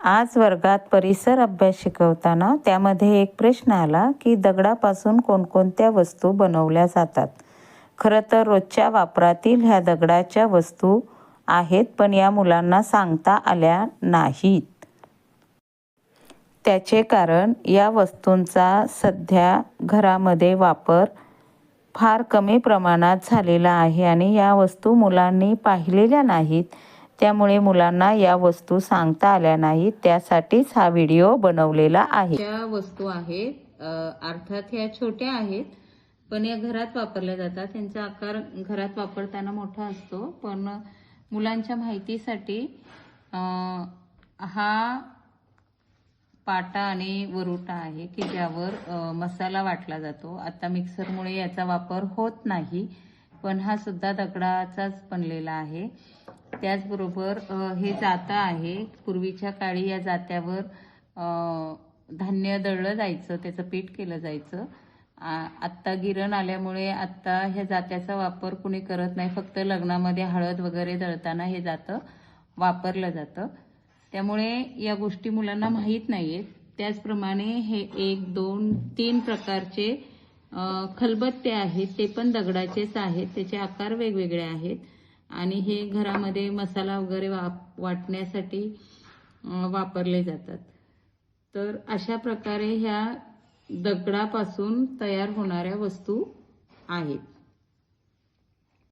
आज वर्गात परिसर अभ्यास शिकवताना त्यामध्ये एक प्रश्न आला की दगडापासून कोणकोणत्या वस्तू बनवल्या जातात? खरं तर रोजच्या वापरातील ह्या दगडाच्या वस्तू आहेत पण या मुलांना सांगता आल्या नाहीत. त्याचे कारण या वस्तूंचा सध्या घरामध्ये वापर फार कमी प्रमाणात झालेला आहे आणि या वस्तू मुलांनी पाहिलेल्या नाहीत. त्यामुळे मुलांना या वस्तू सांगता आल्या नाहीत. त्यासाठीच हा व्हिडिओ बनवलेला आहे. ज्या वस्तू आहेत अर्थात ह्या छोट्या आहेत पण या घरात वापरल्या जातात. त्यांचा आकार घरात वापरताना मोठा असतो. पण मुलांच्या माहितीसाठी हा पाटा आणि वरुटा आहे की ज्यावर मसाला वाटला जातो. आता मिक्सरमुळे याचा वापर होत नाही पण हा सुद्धा दगडाचाच बनलेला आहे. त्याचबरोबर हे जातं आहे. पूर्वीच्या काळी या जात्यावर धान्य दळलं जायचं त्याचं पीठ केलं जायचं. आत्ता गिरण आल्यामुळे आत्ता ह्या जात्याचा वापर कुणी करत नाही. फक्त लग्नामध्ये हळद वगैरे दळताना हे जातं वापरलं जातं. त्यामुळे या गोष्टी मुलांना माहीत नाही आहेत त्याचप्रमाणे हे एक दोन तीन प्रकारचे खलबत्ते आहेत. ते पण दगडाचेच आहेत. त्याचे आकार वेगवेगळे आहेत. आणि हे घरामध्ये मसाला वगैरे वाप वाटण्यासाठी वापरले जातात. तर अशा प्रकारे ह्या दगडापासून तयार होणाऱ्या वस्तू आहेत.